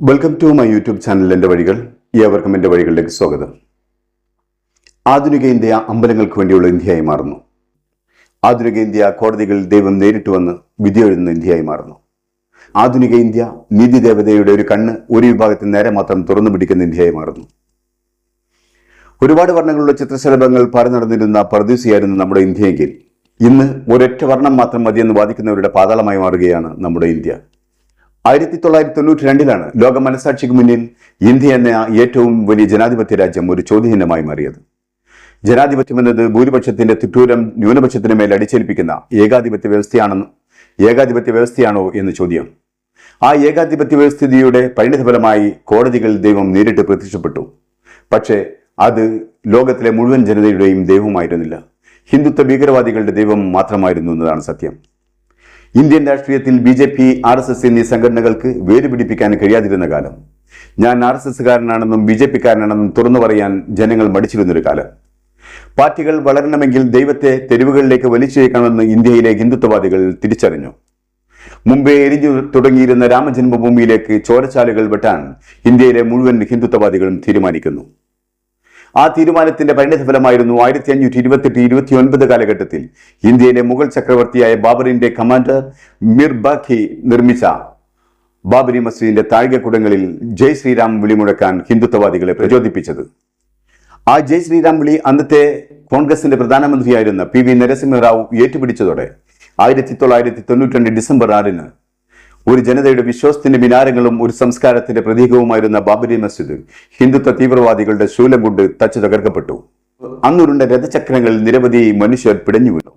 Welcome to my YouTube channel എന്റെ വഴികൾ. ഏവർക്കും എന്റെ വഴികളിലേക്ക് സ്വാഗതം. ആധുനിക ഇന്ത്യ അമ്പലങ്ങൾക്ക് വേണ്ടിയുള്ള ഇന്ത്യയായി മാറുന്നു. ആധുനിക ഇന്ത്യ കോടതികളിൽ ദൈവം നേരിട്ട് വന്ന് വിധി എഴുതുന്ന ഇന്ത്യയായി മാറുന്നു. ആധുനിക ഇന്ത്യ നീതി ദേവതയുടെ ഒരു കണ്ണ് ഒരു വിഭാഗത്തിന് നേരെ മാത്രം തുറന്നു പിടിക്കുന്ന ഇന്ത്യയായി മാറുന്നു. ഒരുപാട് വർണങ്ങളുള്ള ചിത്രശലഭങ്ങൾ പറഞ്ഞു നടന്നിരുന്ന നമ്മുടെ ഇന്ത്യയെങ്കിൽ. ഇന്ന് ഒരൊറ്റ വർണം മാത്രം മതിയെന്ന് വാദിക്കുന്നവരുടെ പാതാളമായി മാറുകയാണ് നമ്മുടെ ഇന്ത്യ. ആയിരത്തി തൊള്ളായിരത്തി തൊണ്ണൂറ്റി രണ്ടിലാണ് ലോക മനസാക്ഷിക്ക് മുന്നിൽ ഇന്ത്യ എന്ന ഏറ്റവും വലിയ ജനാധിപത്യ രാജ്യം ഒരു ചോദ്യചിഹ്നമായി മാറിയത്. ജനാധിപത്യം എന്നത് ഭൂരിപക്ഷത്തിന്റെ തിട്ടൂരം ന്യൂനപക്ഷത്തിന് മേൽ അടിച്ചേൽപ്പിക്കുന്ന ഏകാധിപത്യ വ്യവസ്ഥയാണെന്ന് ഏകാധിപത്യ വ്യവസ്ഥയാണോ എന്ന് ചോദ്യം. ആ ഏകാധിപത്യ വ്യവസ്ഥിതിയുടെ പരിണിതഫലമായി കോടതികൾ ദൈവം നേരിട്ട് പ്രത്യക്ഷപ്പെട്ടു. പക്ഷേ അത് ലോകത്തിലെ മുഴുവൻ ജനതയുടെയും ദൈവമായിരുന്നില്ല. ഹിന്ദുത്വ ഭീകരവാദികളുടെ ദൈവം മാത്രമായിരുന്നു എന്നതാണ് സത്യം. ഇന്ത്യൻ രാഷ്ട്രീയത്തിൽ B J P R S S എന്നീ സംഘടനകൾക്ക് വേരുപിടിപ്പിക്കാൻ കഴിയാതിരുന്ന കാലം. ഞാൻ ആർ എസ് എസ്സുകാരനാണെന്നും ബി ജെ പിക്കാരനാണെന്നും തുറന്നു പറയാൻ ജനങ്ങൾ മടിച്ചിരുന്നൊരു കാലം. പാർട്ടികൾ വളരണമെങ്കിൽ ദൈവത്തെ തെരുവുകളിലേക്ക് വലിച്ചേക്കണമെന്ന് ഇന്ത്യയിലെ ഹിന്ദുത്വവാദികൾ തിരിച്ചറിഞ്ഞു. മുമ്പേ എരിഞ്ഞു തുടങ്ങിയിരുന്ന രാമജന്മഭൂമിയിലേക്ക് ചോരച്ചാലുകൾ വെട്ടാൻ ഇന്ത്യയിലെ മുഴുവൻ ഹിന്ദുത്വവാദികളും തീരുമാനിക്കുന്നു. ആ തീരുമാനത്തിന്റെ പരിണിതഫലമായിരുന്നു ആയിരത്തി അഞ്ഞൂറ്റി ഇരുപത്തെട്ട് ഇരുപത്തി ഒൻപത് കാലഘട്ടത്തിൽ ഇന്ത്യയിലെ മുഗൾ ചക്രവർത്തിയായ ബാബറിന്റെ കമാൻഡർ മിർ ബാഖി നിർമ്മിച്ച ബാബരി മസ്ജിദിന്റെ താഴികക്കുടങ്ങളിൽ ജയ് ശ്രീരാം വിളി മുഴക്കാൻ ഹിന്ദുത്വവാദികളെ പ്രചോദിപ്പിച്ചത്. ആ ജയ് ശ്രീരാം വിളി അന്നത്തെ കോൺഗ്രസിന്റെ പ്രധാനമന്ത്രിയായിരുന്ന പി വി നരസിംഹറാവു ഏറ്റുപിടിച്ചതോടെ ആയിരത്തി തൊള്ളായിരത്തി തൊണ്ണൂറ്റി ഡിസംബർ ആറിന് ഒരു ജനതയുടെ വിശ്വാസത്തിന്റെ മിനാരങ്ങളും ഒരു സംസ്കാരത്തിന്റെ പ്രതീകവുമായിരുന്ന ബാബരി മസ്ജിദ് ഹിന്ദുത്വ തീവ്രവാദികളുടെ ശൂലം കൊണ്ട് തച്ചു തകർക്കപ്പെട്ടു. അന്നുരുണ്ട രഥചക്രങ്ങളിൽ നിരവധി മനുഷ്യർ പിടഞ്ഞു വീണു.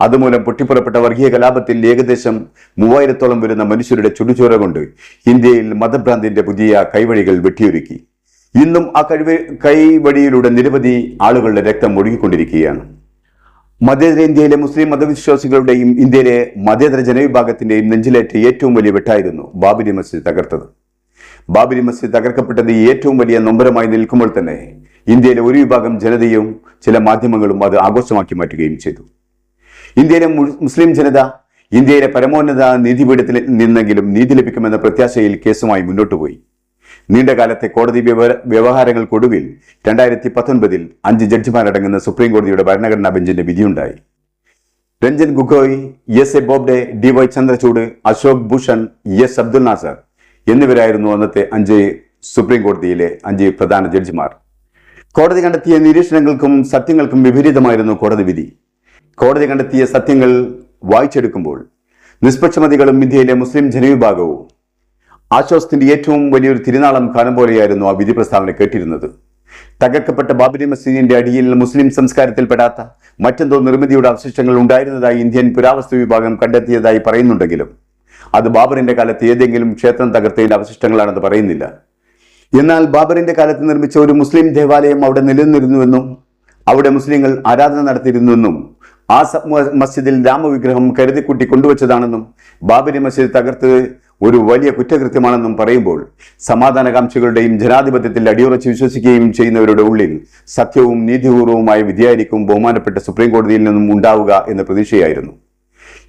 അതുമൂലം പൊട്ടിപ്പുറപ്പെട്ട വർഗീയ കലാപത്തിൽ ഏകദേശം മൂവായിരത്തോളം വരുന്ന മനുഷ്യരുടെ ചുടുചോര കൊണ്ട് ഇന്ത്യയിൽ മതഭ്രാന്തിന്റെ പുതിയ കൈവഴികൾ വെട്ടിയൊരുക്കി. ഇന്നും ആ കഴിവ് കൈവഴിയിലൂടെ നിരവധി ആളുകളുടെ രക്തം ഒഴുകിക്കൊണ്ടിരിക്കുകയാണ്. മതേതര ഇന്ത്യയിലെ മുസ്ലിം മതവിശ്വാസികളുടെയും ഇന്ത്യയിലെ മതേതര ജനവിഭാഗത്തിന്റെയും നെഞ്ചിലേറ്റ ഏറ്റവും വലിയ വെട്ടായിരുന്നു ബാബരി മസ്ജിദ് തകർത്തത്. ബാബരി മസ്ജിദ് തകർക്കപ്പെട്ടത് ഏറ്റവും വലിയ നൊമ്പരമായി നിൽക്കുമ്പോൾ തന്നെ ഇന്ത്യയിലെ ഒരു വിഭാഗം ജനതയും ചില മാധ്യമങ്ങളും അത് ആഘോഷമാക്കി മാറ്റുകയും ചെയ്തു. ഇന്ത്യയിലെ മുസ്ലിം ജനത ഇന്ത്യയിലെ പരമോന്നത നീതിപീഠത്തിൽ നിന്നെങ്കിലും നീതി ലഭിക്കുമെന്ന പ്രത്യാശയിൽ കേസുമായി മുന്നോട്ട് പോയി നീണ്ടകാലത്തെ കോടതി വ്യവ- വ്യവഹാരങ്ങൾക്കൊടുവിൽ രണ്ടായിരത്തി പത്തൊൻപതിൽ അഞ്ച് ജഡ്ജിമാരടങ്ങുന്ന സുപ്രീം കോടതിയുടെ ഭരണഘടനാ ബെഞ്ചിന്റെ വിധിയുണ്ടായി. Ranjan Gogoi S A Bobde D Y Chandrachud Ashok Bhushan S Abdul Nazeer എന്നിവരായിരുന്നു അന്നത്തെ അഞ്ച് സുപ്രീം കോടതിയിലെ അഞ്ച് പ്രധാന ജഡ്ജിമാർ. കോടതി കണ്ടെത്തിയ നിരീക്ഷണങ്ങൾക്കും സത്യങ്ങൾക്കും വിപരീതമായിരുന്നു കോടതി വിധി. കോടതി കണ്ടെത്തിയ സത്യങ്ങൾ വായിച്ചെടുക്കുമ്പോൾ നിഷ്പക്ഷമതികളും ഇന്ത്യയിലെ മുസ്ലിം ജനവിഭാഗവും ആശ്വാസത്തിന്റെ ഏറ്റവും വലിയൊരു തിരുനാളം കാണും പോലെയായിരുന്നു ആ വിധി പ്രസ്താവന കേട്ടിരുന്നത്. തകർക്കപ്പെട്ട ബാബരി മസ്ജിദിന്റെ അടിയിൽ മുസ്ലിം സംസ്കാരത്തിൽപ്പെടാത്ത മറ്റെന്തോ നിർമ്മിതിയുടെ അവശിഷ്ടങ്ങൾ ഉണ്ടായിരുന്നതായി ഇന്ത്യൻ പുരാവസ്തു വിഭാഗം കണ്ടെത്തിയതായി പറയുന്നുണ്ടെങ്കിലും അത് ബാബറിന്റെ കാലത്ത് ഏതെങ്കിലും ക്ഷേത്രം തകർത്തതിന്റെ അവശിഷ്ടങ്ങളാണെന്ന് പറയുന്നില്ല. എന്നാൽ ബാബറിന്റെ കാലത്ത് നിർമ്മിച്ച ഒരു മുസ്ലിം ദേവാലയം അവിടെ നിലനിന്നിരുന്നുവെന്നും അവിടെ മുസ്ലിങ്ങൾ ആരാധന നടത്തിയിരുന്നുവെന്നും ആ മസ്ജിദിൽ രാമവിഗ്രഹം കരുതിക്കുട്ടി കൊണ്ടുവച്ചതാണെന്നും ബാബരി മസ്ജിദ് തകർത്ത് ഒരു വലിയ കുറ്റകൃത്യമാണെന്നും പറയുമ്പോൾ സമാധാനകാംക്ഷികളുടെയും ജനാധിപത്യത്തിൽ അടിയുറച്ച് വിശ്വസിക്കുകയും ചെയ്യുന്നവരുടെ ഉള്ളിൽ സത്യവും നീതിപൂർവവുമായ വിധിയായിരിക്കും ബഹുമാനപ്പെട്ട സുപ്രീം കോടതിയിൽ നിന്നും ഉണ്ടാവുക എന്ന പ്രതീക്ഷയായിരുന്നു.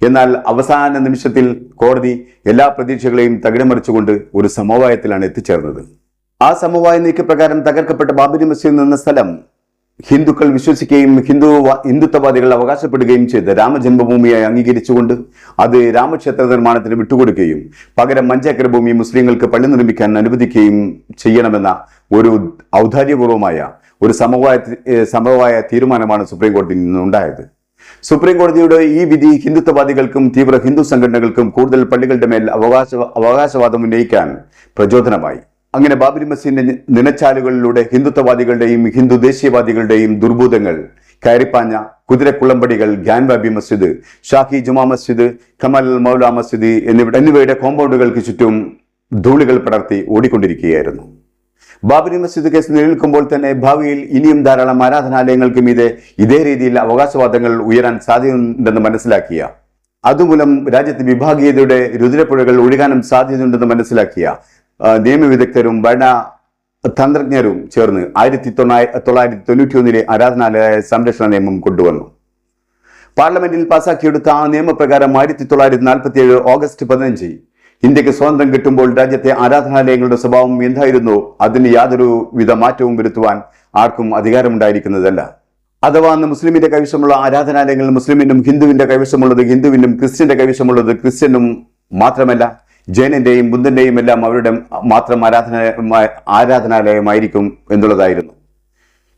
എന്നാൽ അവസാന നിമിഷത്തിൽ കോടതി എല്ലാ പ്രതീക്ഷകളെയും തകിടമറിച്ചുകൊണ്ട് ഒരു സമവായത്തിലാണ് എത്തിച്ചേർന്നത്. ആ സമവായ നീക്കപ്രകാരം തകർക്കപ്പെട്ട ബാബരി മസ്ജിദ് നിന്ന സ്ഥലം ഹിന്ദുക്കൾ വിശ്വസിക്കുകയും ഹിന്ദു ഹിന്ദുത്വവാദികൾ അവകാശപ്പെടുകയും ചെയ്ത രാമജന്മഭൂമിയായി അംഗീകരിച്ചുകൊണ്ട് അത് രാമക്ഷേത്ര നിർമ്മാണത്തിന് വിട്ടുകൊടുക്കുകയും പകരം അഞ്ചേക്കർ ഭൂമി മുസ്ലിങ്ങൾക്ക് പള്ളി നിർമ്മിക്കാൻ അനുവദിക്കുകയും ചെയ്യണമെന്ന ഒരു ഔദാര്യപൂർവമായ ഒരു സമവായ സമവായ തീരുമാനമാണ് സുപ്രീം കോടതിയിൽ നിന്നുണ്ടായത്. സുപ്രീം കോടതിയുടെ ഈ വിധി ഹിന്ദുത്വവാദികൾക്കും തീവ്ര ഹിന്ദു സംഘടനകൾക്കും കൂടുതൽ പള്ളികളുടെ മേൽ അവകാശ അവകാശവാദം ഉന്നയിക്കാൻ പ്രചോദനമായി. അങ്ങനെ ബാബരി മസീദിന്റെ നിലച്ചാലുകളിലൂടെ ഹിന്ദുത്വവാദികളുടെയും ഹിന്ദു ദേശീയവാദികളുടെയും ദുർഭൂതങ്ങൾ കയറിപ്പാഞ്ഞ കുതിരക്കുളമ്പടികൾ ഗ്യാൻബാബി മസ്ജിദ് ഷാഹി ജുമാ മസ്ജിദ് കമൽ മൗല മസ്ജിദ് എന്നിവ എന്നിവയുടെ കോമ്പൗണ്ടുകൾക്ക് ചുറ്റും ധൂളികൾ പടർത്തി ഓടിക്കൊണ്ടിരിക്കുകയായിരുന്നു. ബാബരി മസ്ജിദ് കേസ് നിലനിൽക്കുമ്പോൾ തന്നെ ഭാവിയിൽ ഇനിയും ധാരാളം ആരാധനാലയങ്ങൾക്ക് മീതെ ഇതേ രീതിയിൽ അവകാശവാദങ്ങൾ ഉയരാൻ സാധ്യതയുണ്ടെന്ന് മനസ്സിലാക്കിയ അതുമൂലം രാജ്യത്ത് വിഭാഗീയതയുടെ രുദ്രപ്പുഴകൾ ഒഴുകാനും സാധ്യതയുണ്ടെന്ന് മനസ്സിലാക്കിയ നിയമവിദഗ്ധരും ഭരണ തന്ത്രജ്ഞരും ചേർന്ന് ആയിരത്തി തൊള്ളായിരത്തി തൊള്ളായിരത്തി തൊണ്ണൂറ്റി ഒന്നിലെ ആരാധനാലയ സംരക്ഷണ നിയമം കൊണ്ടുവന്നു. പാർലമെന്റിൽ പാസാക്കിയെടുത്ത ആ നിയമപ്രകാരം ആയിരത്തി തൊള്ളായിരത്തി നാൽപ്പത്തി ഏഴ് ഓഗസ്റ്റ് പതിനഞ്ച് ഇന്ത്യയ്ക്ക് സ്വാതന്ത്ര്യം കിട്ടുമ്പോൾ രാജ്യത്തെ ആരാധനാലയങ്ങളുടെ സ്വഭാവം എന്തായിരുന്നു? അതിന് യാതൊരു വിധ മാറ്റവും വരുത്തുവാൻ ആർക്കും അധികാരമുണ്ടായിരിക്കുന്നതല്ല. അഥവാ അന്ന് മുസ്ലിമിന്റെ കൈവശമുള്ള ആരാധനാലയങ്ങൾ മുസ്ലിമിനും ഹിന്ദുവിന്റെ കൈവശമുള്ളത് ഹിന്ദുവിനും ക്രിസ്ത്യന്റെ കൈവശമുള്ളത് ക്രിസ്ത്യനും മാത്രമല്ല. ജൈനന്റെയും ബുദ്ധന്റെയും എല്ലാം അവരുടെ മാത്രം ആരാധന ആരാധനാലയമായിരിക്കും എന്നുള്ളതായിരുന്നു.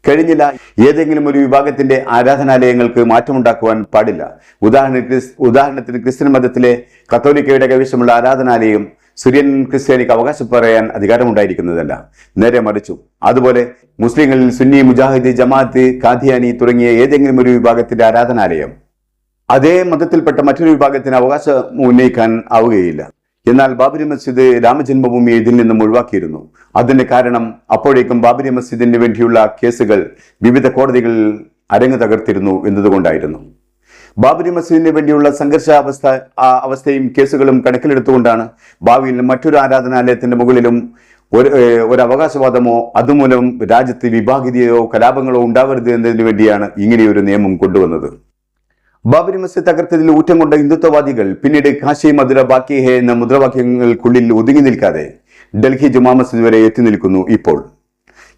കഴിഞ്ഞില്ല ഏതെങ്കിലും ഒരു വിഭാഗത്തിന്റെ ആരാധനാലയങ്ങൾക്ക് മാറ്റമുണ്ടാക്കുവാൻ പാടില്ല. ഉദാഹരണ ഉദാഹരണത്തിന് ക്രിസ്ത്യൻ മതത്തിലെ കത്തോലിക്കയുടെ കൈവശമുള്ള ആരാധനാലയം സുര്യൻ ക്രിസ്ത്യാനിക്ക് അവകാശം പറയാൻ അധികാരമുണ്ടായിരിക്കുന്നതല്ല. നേരെ മറിച്ചു. അതുപോലെ മുസ്ലിങ്ങളിൽ സുന്നി മുജാഹിദ് ജമാഅത്ത് കാദിയാനി തുടങ്ങിയ ഏതെങ്കിലും ഒരു വിഭാഗത്തിന്റെ ആരാധനാലയം അതേ മതത്തിൽപ്പെട്ട മറ്റൊരു വിഭാഗത്തിന് അവകാശം ഉന്നയിക്കാൻ ആവുകയില്ല. എന്നാൽ ബാബരി മസ്ജിദ് രാമജന്മഭൂമി ഇതിൽ നിന്നും ഒഴിവാക്കിയിരുന്നു. അതിന്റെ കാരണം അപ്പോഴേക്കും ബാബരി മസ്ജിദിന് വേണ്ടിയുള്ള കേസുകൾ വിവിധ കോടതികളിൽ അരങ്ങ് തകർത്തിരുന്നു എന്നതുകൊണ്ടായിരുന്നു. ബാബരി മസ്ജിദിന് വേണ്ടിയുള്ള സംഘർഷാവസ്ഥ അവസ്ഥയും കേസുകളും കണക്കിലെടുത്തുകൊണ്ടാണ് ഭാവിയിൽ മറ്റൊരു ആരാധനാലയത്തിന്റെ മുകളിലും ഒരു ഒരു അവകാശവാദമോ അതുമൂലം രാജ്യത്ത് വിഭാഗീയതയോ കലാപങ്ങളോ ഉണ്ടാവരുത് എന്നതിനു വേണ്ടിയാണ് ഇങ്ങനെയൊരു നിയമം കൊണ്ടുവന്നത്. ബാബരി മസ്ജിദ് തകർത്തതിൽ ഊറ്റം കൊണ്ട ഹിന്ദുത്വവാദികൾ പിന്നീട് കാശി മധുര ബാക്കി ഹേ എന്ന മുദ്രാവാക്യങ്ങൾക്കുള്ളിൽ ഒതുങ്ങി നിൽക്കാതെ ഡൽഹി ജുമാ മസ്ജിദ് വരെ എത്തി നിൽക്കുന്നു ഇപ്പോൾ.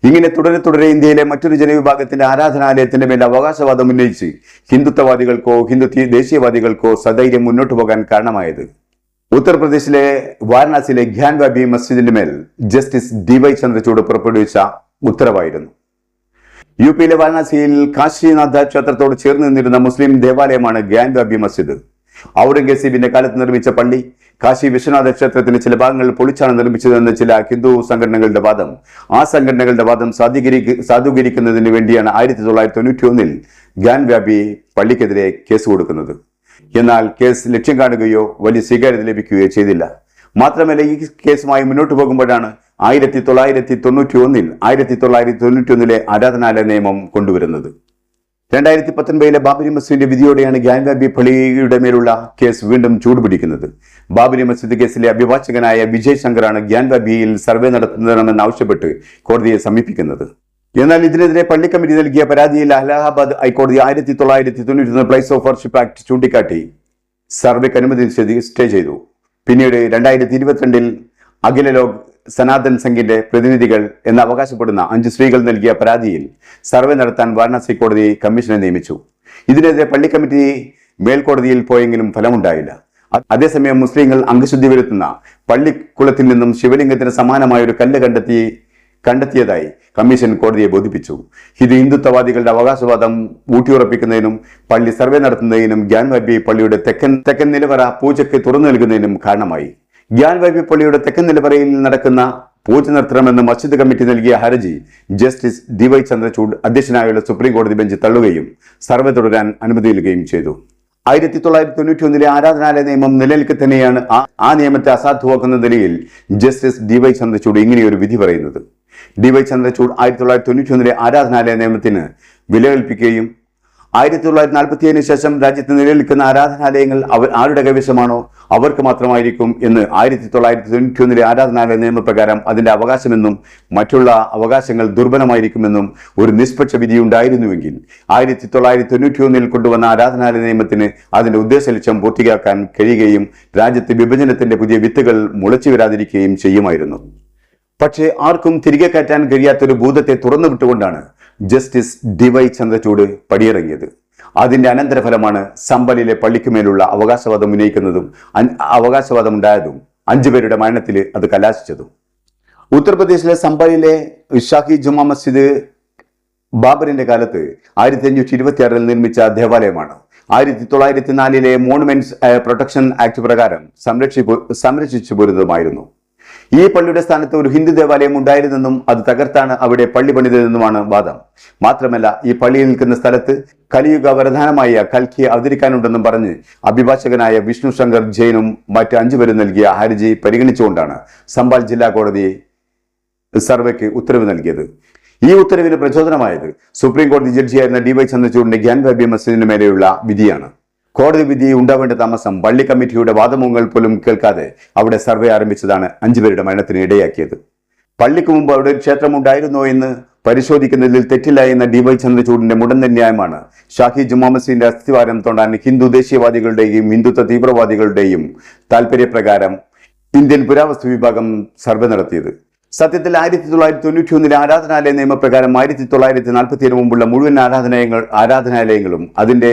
ഇങ്ങനെ തുടരെ തുടരെ ഇന്ത്യയിലെ മറ്റൊരു ജനവിഭാഗത്തിന്റെ ആരാധനാലയത്തിന്റെ മേൽ അവകാശവാദം ഉന്നയിച്ച് ഹിന്ദുത്വവാദികൾക്കോ ഹിന്ദു ദേശീയവാദികൾക്കോ സധൈര്യം മുന്നോട്ട് പോകാൻ കാരണമായത്. ഉത്തർപ്രദേശിലെ വാരണാസിയിലെ ഖ്യാൻ വാബി മസ്ജിദിന്റെ മേൽ ജസ്റ്റിസ് ഡി വൈ ചന്ദ്രചൂഡ് പുറപ്പെടുവിച്ച ഉത്തരവായിരുന്നു. യു പിയിലെ വാരണാസിയിൽ കാശിനാഥ ക്ഷേത്രത്തോട് ചേർന്ന് നിന്നിരുന്ന മുസ്ലിം ദേവാലയമാണ് ഗ്യാൻഗാബി മസ്ജിദ്. ഔറംഗസീബിന്റെ കാലത്ത് നിർമ്മിച്ച പള്ളി കാശി വിശ്വനാഥ ക്ഷേത്രത്തിന്റെ ചില ഭാഗങ്ങൾ പൊളിച്ചാണ് നിർമ്മിച്ചതെന്ന് ചില ഹിന്ദു സംഘടനകളുടെ വാദം. ആ സംഘടനകളുടെ വാദം സാധൂകരി സാധൂകരിക്കുന്നതിന് വേണ്ടിയാണ് ആയിരത്തി തൊള്ളായിരത്തി തൊണ്ണൂറ്റി ഒന്നിൽ ഗ്യാൻവ്യാപി പള്ളിക്കെതിരെ കേസ് കൊടുക്കുന്നത്. എന്നാൽ കേസ് ലക്ഷ്യം കാണുകയോ വലിയ സ്വീകാര്യത ലഭിക്കുകയോ ചെയ്തില്ല. മാത്രമല്ല ഈ കേസുമായി മുന്നോട്ട് പോകുമ്പോഴാണ് ആയിരത്തി തൊള്ളായിരത്തി തൊണ്ണൂറ്റി ഒന്നിൽ ആയിരത്തി തൊള്ളായിരത്തി തൊണ്ണൂറ്റി ഒന്നിലെ ആരാധനാലയ നിയമം കൊണ്ടുവരുന്നത്. രണ്ടായിരത്തി പത്തൊൻപതിലെ ബാബരി മസ്ജിദിന്റെ വിധിയോടെയാണ് ഗ്യാൻവാബി പള്ളിയുടെ മേലുള്ള കേസ് വീണ്ടും ചൂടുപിടിക്കുന്നത്. ബാബരി മസ്ജിദ് കേസിലെ അഭിഭാഷകനായ വിജയ് ശങ്കറാണ് ഗ്യാൻവാബിയിൽ സർവേ നടത്തുന്നതെന്നാവശ്യപ്പെട്ട് കോടതിയെ സമീപിക്കുന്നത്. എന്നാൽ ഇതിനെതിരെ പള്ളി കമ്മിറ്റി നൽകിയ പരാതിയിൽ അലഹാബാദ് ഹൈക്കോടതി ആയിരത്തി തൊള്ളായിരത്തി തൊണ്ണൂറ്റി പ്ലേസ് ഓഫ് വർഷിപ്പ് ആക്ട് ചൂണ്ടിക്കാട്ടി സർവേക്ക് അനുമതി സ്റ്റേ ചെയ്തു. പിന്നീട് രണ്ടായിരത്തി ഇരുപത്തിരണ്ടിൽ അഖില ലോക് സനാതൻ സംഘിന്റെ പ്രതിനിധികൾ എന്ന് അവകാശപ്പെടുന്ന അഞ്ച് സ്ത്രീകൾ നൽകിയ പരാതിയിൽ സർവേ നടത്താൻ വാരണാസി കോടതി കമ്മീഷനെ നിയമിച്ചു. ഇതിനെതിരെ പള്ളി കമ്മിറ്റി മേൽക്കോടതിയിൽ പോയെങ്കിലും ഫലമുണ്ടായില്ല. അതേസമയം മുസ്ലിങ്ങൾ അംഗശുദ്ധി വരുത്തുന്ന പള്ളിക്കുളത്തിൽ നിന്നും ശിവലിംഗത്തിന് സമാനമായ ഒരു കല്ല് കണ്ടെത്തി കണ്ടെത്തിയതായി കമ്മീഷൻ കോടതിയെ ബോധിപ്പിച്ചു. ഇത് ഹിന്ദുത്വവാദികളുടെ അവകാശവാദം ഊട്ടിയുറപ്പിക്കുന്നതിനും പള്ളി സർവേ നടത്തുന്നതിനും ഗ്യാൻവാബി പള്ളിയുടെ തെക്കൻ തെക്കൻ നിലവറ പൂജയ്ക്ക് തുറന്നു നൽകുന്നതിനും കാരണമായി. ഗ്യാൻ വൈബി പള്ളിയുടെ തെക്കൻ നിലവറയിൽ നടക്കുന്ന പൂജ നടത്തണമെന്ന് മസ്ജിദ് കമ്മിറ്റി നൽകിയ ഹർജി ജസ്റ്റിസ് ഡി വൈ ചന്ദ്രചൂഡ് അധ്യക്ഷനായുള്ള സുപ്രീം കോടതി ബെഞ്ച് തള്ളുകയും സർവേ തുടരാൻ അനുമതി നൽകുകയും ചെയ്തു. ആയിരത്തി തൊള്ളായിരത്തി തൊണ്ണൂറ്റി ഒന്നിലെ ആരാധനാലയ നിയമം നിലനിൽക്കെ തന്നെയാണ് ആ- നിയമത്തെ അസാധുവാക്കുന്ന നിലയിൽ ജസ്റ്റിസ് ഡി വൈ ചന്ദ്രചൂഡ് ഇങ്ങനെയൊരു വിധി പറയുന്നത്. ഡി വൈ ചന്ദ്രചൂഡ് ആയിരത്തി തൊള്ളായിരത്തി തൊണ്ണൂറ്റി ഒന്നിലെ ആരാധനാലയ നിയമത്തിന് വില കൽപ്പിക്കുകയും ആയിരത്തി തൊള്ളായിരത്തി നാൽപ്പത്തി ഏഴിന് ശേഷം രാജ്യത്ത് നിലനിൽക്കുന്ന ആരാധനാലയങ്ങൾ അവർ ആരുടെ കൈവശമാണോ അവർക്ക് മാത്രമായിരിക്കും എന്ന് ആയിരത്തി തൊള്ളായിരത്തി തൊണ്ണൂറ്റി ഒന്നിലെ ആരാധനാലയ നിയമപ്രകാരം അതിന്റെ അവകാശമെന്നും മറ്റുള്ള അവകാശങ്ങൾ ദുർബലമായിരിക്കുമെന്നും ഒരു നിഷ്പക്ഷ വിധി ഉണ്ടായിരുന്നുവെങ്കിൽ ആയിരത്തി തൊള്ളായിരത്തി തൊണ്ണൂറ്റി ഒന്നിൽ കൊണ്ടുവന്ന ആരാധനാലയ നിയമത്തിന് അതിന്റെ ഉദ്ദേശ ലക്ഷ്യം പൂർത്തിയാക്കാൻ കഴിയുകയും രാജ്യത്ത് വിഭജനത്തിന്റെ പുതിയ വിത്തുകൾ മുളച്ചു വരാതിരിക്കുകയും ചെയ്യുമായിരുന്നു. പക്ഷേ ആർക്കും തിരികെ കയറ്റാൻ കഴിയാത്തൊരു ഭൂതത്തെ തുറന്നു വിട്ടുകൊണ്ടാണ് ജസ്റ്റിസ് ഡിവൈ ചന്ദ്രചൂഡ് പടിയിറങ്ങിയത്. അതിന്റെ അനന്തരഫലമാണ് സമ്പലിലെ പള്ളിക്കുമേലുള്ള അവകാശവാദം ഉന്നയിക്കുന്നതും അവകാശവാദം ഉണ്ടായതും അഞ്ചുപേരുടെ മരണത്തിൽ അത് കലാശിച്ചതും. ഉത്തർപ്രദേശിലെ സമ്പലിലെ ഷാഹി ജുമാ മസ്ജിദ് ബാബറിന്റെ കാലത്ത് ആയിരത്തി അഞ്ഞൂറ്റി ഇരുപത്തി ആറിൽ നിർമ്മിച്ച ദേവാലയമാണ്. ആയിരത്തി തൊള്ളായിരത്തി നാലിലെ മോണുമെന്റ്സ് പ്രൊട്ടക്ഷൻ ആക്ട് പ്രകാരം സംരക്ഷിച്ചു സംരക്ഷിച്ചു പോരുന്നതുമായിരുന്നു. ഈ പള്ളിയുടെ സ്ഥാനത്ത് ഒരു ഹിന്ദു ദേവാലയം ഉണ്ടായിരുന്നെന്നും അത് തകർത്താണ് അവിടെ പള്ളി പണിതതെന്നുമാണ് വാദം. മാത്രമല്ല ഈ പള്ളിയിൽ നിൽക്കുന്ന സ്ഥലത്ത് കലിയുഗ വരദാനമായ കൽക്കിയെ അവതരിക്കാനുണ്ടെന്നും പറഞ്ഞ് അഭിഭാഷകനായ വിഷ്ണു ശങ്കർ ജെയിനും മറ്റ് അഞ്ചുപേരും നൽകിയ ഹർജി പരിഗണിച്ചുകൊണ്ടാണ് സംബാൽ ജില്ലാ കോടതി സർവേക്ക് ഉത്തരവ് നൽകിയത്. ഈ ഉത്തരവിന് പ്രചോദനമായത് സുപ്രീം കോടതി ജഡ്ജിയായിരുന്ന ഡി വൈ ചന്ദ്രചൂഡിന്റെ ഗ്യാൻ വാബി മസ്ജിദിന് മേലെയുള്ള വിധിയാണ്. കോടതി വിധി ഉണ്ടാവേണ്ട താമസം പള്ളി കമ്മിറ്റിയുടെ വാദമുഖങ്ങൾ പോലും കേൾക്കാതെ അവിടെ സർവേ ആരംഭിച്ചതാണ് അഞ്ചുപേരുടെ മരണത്തിന് ഇടയാക്കിയത്. പള്ളിക്ക് മുമ്പ് അവിടെ ഒരു ക്ഷേത്രം ഉണ്ടായിരുന്നോ എന്ന് പരിശോധിക്കുന്നതിൽ തെറ്റില്ല എന്ന ഡി വൈ ചന്ദ്രചൂഡിന്റെ മുടന്ത ന്യായമാണ്. ഷാഹി ജുമാ മസ്ജിദിന്റെ അസ്ഥിവാരം തൊണ്ടാൻ ഹിന്ദു ദേശീയവാദികളുടെയും ഹിന്ദുത്വ തീവ്രവാദികളുടെയും താല്പര്യപ്രകാരം ഇന്ത്യൻ പുരാവസ്തു വിഭാഗം സർവേ നടത്തിയത്. സത്യത്തിൽ ആയിരത്തി തൊള്ളായിരത്തി തൊണ്ണൂറ്റി ഒന്നിലെ ആരാധനാലയ നിയമപ്രകാരം ആയിരത്തി തൊള്ളായിരത്തി നാൽപ്പത്തി ഏഴ് മുമ്പുള്ള മുഴുവൻ ആരാധനാലയങ്ങൾ ആരാധനാലയങ്ങളും അതിന്റെ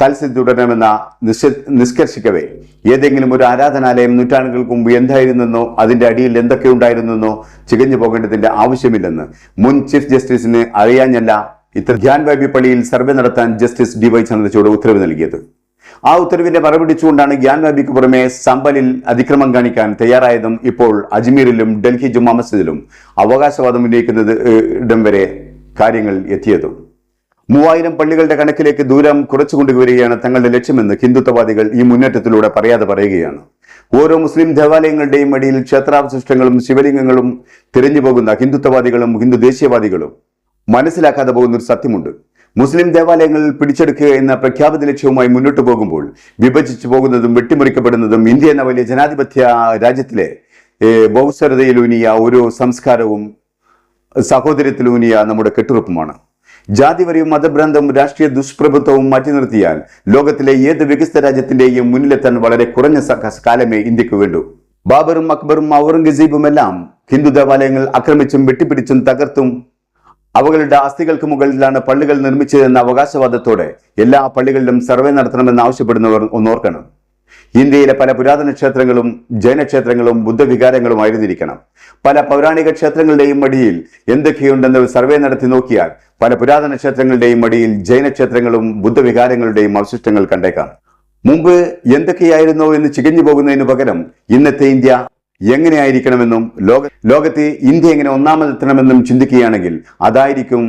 തൽസ്ഥിതി തുടരണമെന്ന നിഷ നിഷ്കർഷിക്കവേ. ഏതെങ്കിലും ഒരു ആരാധനാലയം നൂറ്റാണ്ടുകൾക്ക് മുമ്പ് എന്തായിരുന്നെന്നോ അതിന്റെ അടിയിൽ എന്തൊക്കെ ഉണ്ടായിരുന്നെന്നോ ചികഞ്ഞു പോകേണ്ടതിന്റെ ആവശ്യമില്ലെന്ന്. മുൻ ചീഫ് ജസ്റ്റിസിന് അറിയാഞ്ഞല്ല ഇത്ര ധ്യാൻ വൈബി പള്ളിയിൽ സർവേ നടത്താൻ ജസ്റ്റിസ് ഡി വൈ ചന്ദ്രചൂഡ് ഉത്തരവ് നൽകിയത്. ആ ഉത്തരവിന്റെ മറുപിടിച്ചുകൊണ്ടാണ് ഗ്യാൻ വാബിക്ക് പുറമെ സമ്പലിൽ അതിക്രമം കാണിക്കാൻ തയ്യാറായതും ഇപ്പോൾ അജ്മീറിലും ഡൽഹി ജുമാ മസ്ജിദിലും അവകാശവാദം ഉന്നയിക്കുന്നത് ഇടം വരെ കാര്യങ്ങൾ എത്തിയതും. മൂവായിരം പള്ളികളുടെ കണക്കിലേക്ക് ദൂരം കുറച്ചു കൊണ്ടുവരികയാണ് തങ്ങളുടെ ലക്ഷ്യമെന്ന് ഹിന്ദുത്വവാദികൾ ഈ മുന്നേറ്റത്തിലൂടെ പറയാതെ പറയുകയാണ്. ഓരോ മുസ്ലിം ദേവാലയങ്ങളുടെയും അടിയിൽ ക്ഷേത്രാവശിഷ്ടങ്ങളും ശിവലിംഗങ്ങളും തിരഞ്ഞു പോകുന്ന ഹിന്ദുത്വവാദികളും ഹിന്ദു ദേശീയവാദികളും. മനസ്സിലാക്കാതെ പോകുന്ന ഒരു സത്യമുണ്ട്. മുസ്ലിം ദേവാലയങ്ങൾ പിടിച്ചെടുക്കുക എന്ന പ്രഖ്യാപിത ലക്ഷ്യവുമായി മുന്നോട്ട് പോകുമ്പോൾ വിഭജിച്ചു പോകുന്നതും വെട്ടിമുറിക്കപ്പെടുന്നതും ഇന്ത്യ എന്ന വലിയ ജനാധിപത്യ രാജ്യത്തിലെ ബഹുസ്വരതയിലൂനിയ ഒരു സംസ്കാരവും സഹോദര്യത്തിലൂന്നിയ നമ്മുടെ കെട്ടുറപ്പുമാണ്. ജാതിവരെയും മതഭ്രാന്തവും രാഷ്ട്രീയ ദുഷ്പ്രഭുത്വവും മാറ്റി നിർത്തിയാൽ ലോകത്തിലെ ഏത് വികസിത രാജ്യത്തിന്റെയും മുന്നിലെത്താൻ വളരെ കുറഞ്ഞ കാലമേ ഇന്ത്യയ്ക്ക് വേണ്ടൂ. ബാബറും അക്ബറും ഔറംഗസീബും എല്ലാം ഹിന്ദു ദേവാലയങ്ങൾ ആക്രമിച്ചും വെട്ടിപ്പിടിച്ചും തകർത്തും അവകളുടെ അസ്ഥികൾക്ക് മുകളിലാണ് പള്ളികൾ നിർമ്മിച്ചതെന്ന അവകാശവാദത്തോടെ എല്ലാ പള്ളികളിലും സർവേ നടത്തണമെന്ന് ആവശ്യപ്പെടുന്നവർ ഒന്നോർക്കണം. ഇന്ത്യയിലെ പല പുരാതന ക്ഷേത്രങ്ങളും ജൈനക്ഷേത്രങ്ങളും ബുദ്ധവികാരങ്ങളും ആയിരുന്നിരിക്കണം. പല പൗരാണിക ക്ഷേത്രങ്ങളുടെയും മടിയിൽ എന്തൊക്കെയുണ്ടെന്ന് സർവേ നടത്തി നോക്കിയാൽ പല പുരാതന ക്ഷേത്രങ്ങളുടെയും മടിയിൽ ജൈനക്ഷേത്രങ്ങളും ബുദ്ധവികാരങ്ങളുടെയും അവശിഷ്ടങ്ങൾ കണ്ടേക്കാം. മുമ്പ് എന്തൊക്കെയായിരുന്നോ എന്ന് ചികഞ്ഞു പോകുന്നതിന് പകരം ഇന്നത്തെ ഇന്ത്യ എങ്ങനെയായിരിക്കണമെന്നും ലോക ലോകത്തെ ഇന്ത്യ എങ്ങനെ ഒന്നാമതെത്തണമെന്നും ചിന്തിക്കുകയാണെങ്കിൽ അതായിരിക്കും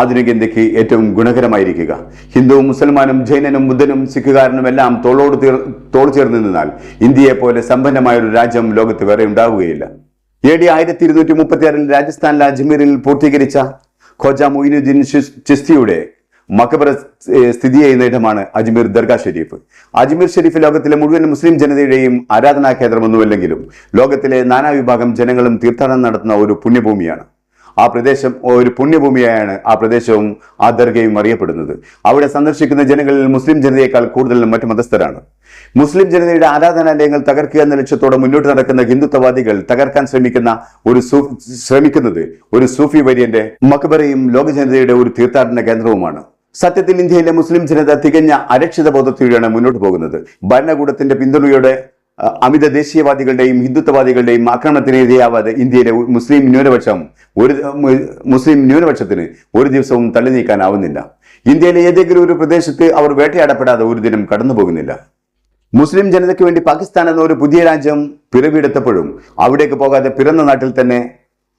ആധുനിക ഇന്ത്യയ്ക്ക് ഏറ്റവും ഗുണകരമായിരിക്കുക. ഹിന്ദുവും മുസൽമാനും ജൈനനും ബുദ്ധനും സിഖുകാരനും എല്ലാം തോളോട് തീർ തോൾ ചേർന്ന് നിന്നാൽ ഇന്ത്യയെപ്പോലെ സമ്പന്നമായ ഒരു രാജ്യം ലോകത്ത് വേറെ ഉണ്ടാവുകയില്ല. എ ഡി ആയിരത്തി ഇരുന്നൂറ്റി മുപ്പത്തിയാറിൽ രാജസ്ഥാനിലെ അജ്മീറിൽ പൂർത്തീകരിച്ച ഖോജ മൊയിനുദ്ദീൻ ചിസ്തിയുടെ മക്കബറ സ്ഥിതി ചെയ്യുന്ന ഇടമാണ് അജ്മീർ ദർഗാ ഷെരീഫ്. അജ്മീർ ഷെരീഫ് ലോകത്തിലെ മുഴുവൻ മുസ്ലിം ജനതയുടെയും ആരാധനാ കേന്ദ്രമൊന്നുമല്ലെങ്കിലും ലോകത്തിലെ നാനാവിഭാഗം ജനങ്ങളും തീർത്ഥാടനം നടത്തുന്ന ഒരു പുണ്യഭൂമിയാണ്. ആ പ്രദേശം ഒരു പുണ്യഭൂമിയായാണ് ആ പ്രദേശവും ആ ദർഗയും അറിയപ്പെടുന്നത്. അവിടെ സന്ദർശിക്കുന്ന ജനങ്ങളിൽ മുസ്ലിം ജനതയേക്കാൾ കൂടുതൽ മറ്റു മതസ്ഥരാണ് മുസ്ലിം ജനതയുടെ ആരാധനാലയങ്ങൾ തകർക്കുക എന്ന ലക്ഷ്യത്തോടെ മുന്നോട്ട് നടക്കുന്ന ഹിന്ദുത്വവാദികൾ തകർക്കാൻ ശ്രമിക്കുന്ന ഒരു ശ്രമിക്കുന്നത് ഒരു സൂഫി വര്യന്റെ മക്ബറയും ലോക ജനതയുടെ ഒരു തീർത്ഥാടന കേന്ദ്രവുമാണ്. സത്യത്തിൽ ഇന്ത്യയിലെ മുസ്ലിം ജനത തികഞ്ഞ അരക്ഷിത ബോധത്തിലൂടെയാണ് മുന്നോട്ട് പോകുന്നത്. ഭരണകൂടത്തിന്റെ പിന്തുണയോടെ അമിത ദേശീയവാദികളുടെയും ഹിന്ദുത്വവാദികളുടെയും ആക്രമണത്തിന് ഇരയാവാതെ ഇന്ത്യയിലെ മുസ്ലിം ന്യൂനപക്ഷം ഒരു മുസ്ലിം ന്യൂനപക്ഷത്തിന് ഒരു ദിവസവും തള്ളി നീക്കാനാവുന്നില്ല ഇന്ത്യയിലെ ഏതെങ്കിലും ഒരു പ്രദേശത്ത് അവർ വേട്ടയാടപ്പെടാതെ ഒരു ദിനം കടന്നു പോകുന്നില്ല മുസ്ലിം ജനതയ്ക്ക് വേണ്ടി പാകിസ്ഥാൻ എന്ന ഒരു പുതിയ രാജ്യം പിറവിയെടുത്തപ്പോഴും അവിടേക്ക് പോകാതെ പിറന്ന നാട്ടിൽ തന്നെ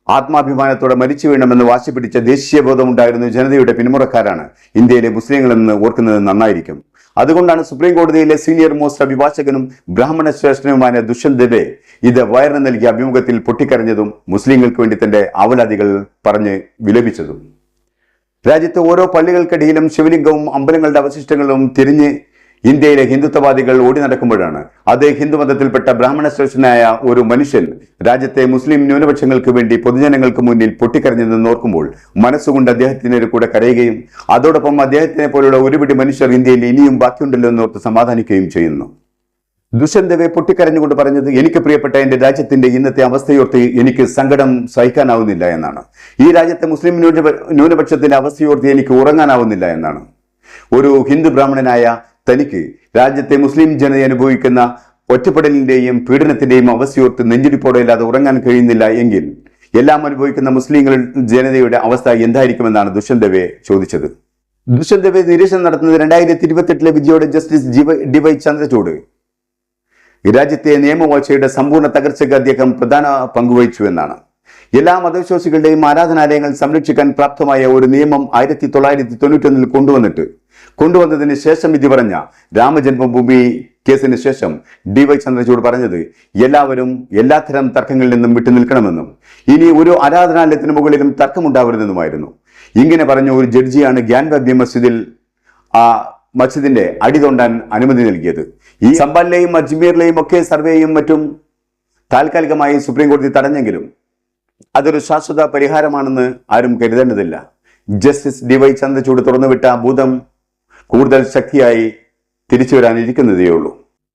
ആത്മാഭിമാനത്തോടെ മരിച്ചു വീണമെന്ന് വാശി പിടിച്ച ദേശീയബോധമുണ്ടായിരുന്ന ജനതയുടെ പിന്മുറക്കാരാണ് ഇന്ത്യയിലെ മുസ്ലിങ്ങളെന്ന് ഓർക്കുന്നത് നന്നായിരിക്കും. അതുകൊണ്ടാണ് സുപ്രീം കോടതിയിലെ സീനിയർ മോസ്റ്റ് അഭിഭാഷകനും ബ്രാഹ്മണ ശ്രേഷ്ഠനുമായ ദുഷ്യന്ത് ദബെ ഇത് വയറിന് നൽകിയ അഭിമുഖത്തിൽ പൊട്ടിക്കരഞ്ഞതും മുസ്ലിങ്ങൾക്ക് വേണ്ടി തന്റെ അവലാദികൾ പറഞ്ഞ് വിലപിച്ചതും. രാജ്യത്തെ ഓരോ പള്ളികൾക്കിടയിലും ശിവലിംഗവും അമ്പലങ്ങളുടെ അവശിഷ്ടങ്ങളും തിരിഞ്ഞ് ഇന്ത്യയിലെ ഹിന്ദുത്വവാദികൾ ഓടി നടക്കുമ്പോഴാണ് അതേ ഹിന്ദുമതത്തിൽപ്പെട്ട ബ്രാഹ്മണ ശ്രേഷ്ഠനായ ഒരു മനുഷ്യൻ രാജ്യത്തെ മുസ്ലിം ന്യൂനപക്ഷങ്ങൾക്ക് വേണ്ടി പൊതുജനങ്ങൾക്ക് മുന്നിൽ പൊട്ടിക്കരഞ്ഞതെന്ന് ഓർക്കുമ്പോൾ മനസ്സുകൊണ്ട് അദ്ദേഹത്തിന് കൂടെ കരയുകയും അതോടൊപ്പം അദ്ദേഹത്തിനെ പോലുള്ള ഒരുപിടി മനുഷ്യർ ഇന്ത്യയിൽ ഇനിയും ബാക്കിയുണ്ടല്ലോ എന്നോർത്ത് സമാധാനിക്കുകയും ചെയ്യുന്നു. ദുഷ്യന്തവെ പൊട്ടിക്കരഞ്ഞുകൊണ്ട് പറഞ്ഞത് എനിക്ക് പ്രിയപ്പെട്ട എന്റെ രാജ്യത്തിന്റെ ഇന്നത്തെ അവസ്ഥയോർത്ത് എനിക്ക് സങ്കടം സഹിക്കാനാവുന്നില്ല എന്നാണ്. ഈ രാജ്യത്തെ മുസ്ലിം ന്യൂനപ ന്യൂനപക്ഷത്തിന്റെ അവസ്ഥയോർത്ത് എനിക്ക് ഉറങ്ങാനാവുന്നില്ല എന്നാണ്. ഒരു ഹിന്ദു ബ്രാഹ്മണനായ തനിക്ക് രാജ്യത്തെ മുസ്ലിം ജനത അനുഭവിക്കുന്ന ഒറ്റപ്പെടലിന്റെയും പീഡനത്തിന്റെയും അവസ്ഥയോർത്ത് നെഞ്ചിടിപ്പോടെ ഇല്ലാതെ ഉറങ്ങാൻ കഴിയുന്നില്ല എങ്കിൽ എല്ലാം അനുഭവിക്കുന്ന മുസ്ലിങ്ങൾ ജനതയുടെ അവസ്ഥ എന്തായിരിക്കുമെന്നാണ് ദുഷ്യന്തവെ ചോദിച്ചത്. ദുഷ്യന്തവെ നിരീക്ഷണം നടത്തുന്നത് രണ്ടായിരത്തി ഇരുപത്തെട്ടിലെ വിധിയോടെ ജസ്റ്റിസ് ജിവ ഡി വൈ ചന്ദ്രചൂഡ്. രാജ്യത്തെ നിയമവാഴ്ചയുടെ സമ്പൂർണ തകർച്ചയ്ക്ക് അദ്ദേഹം പ്രധാന പങ്കുവഹിച്ചു എന്നാണ്. എല്ലാ മതവിശ്വാസികളുടെയും ആരാധനാലയങ്ങൾ സംരക്ഷിക്കാൻ പ്രാപ്തമായ ഒരു നിയമം ആയിരത്തി തൊള്ളായിരത്തി തൊണ്ണൂറ്റൊന്നിൽ കൊണ്ടുവന്നിട്ട് കൊണ്ടുവന്നതിന് ശേഷം വിധി പറഞ്ഞ രാമജന്മഭൂമി കേസിന് ശേഷം ഡി വൈ ചന്ദ്രചൂഡ് പറഞ്ഞത് എല്ലാവരും എല്ലാത്തരം തർക്കങ്ങളിൽ നിന്നും വിട്ടു നിൽക്കണമെന്നും ഇനി ഒരു ആരാധനാലയത്തിന് മുകളിലും തർക്കമുണ്ടാവരുതെന്നുമായിരുന്നു. ഇങ്ങനെ പറഞ്ഞ ഒരു ജഡ്ജിയാണ് ഗ്യാൻ ബാബി മസ്ജിദിൽ ആ മസ്ജിദിന്റെ അടി തോണ്ടാൻ അനുമതി നൽകിയത്. ഈ സമ്പാലിലെയും അജ്മീറിലെയും ഒക്കെ സർവേയും മറ്റും താൽക്കാലികമായി സുപ്രീം കോടതി തടഞ്ഞെങ്കിലും അതൊരു ശാശ്വത പരിഹാരമാണെന്ന് ആരും കരുതേണ്ടതില്ല. ജസ്റ്റിസ് ഡി വൈ ചന്ദ്രചൂഡ് തുറന്നുവിട്ട ഭൂതം കൂടുതൽ ശക്തിയായി തിരിച്ചു വരാനിരിക്കുന്നതേയുള്ളൂ.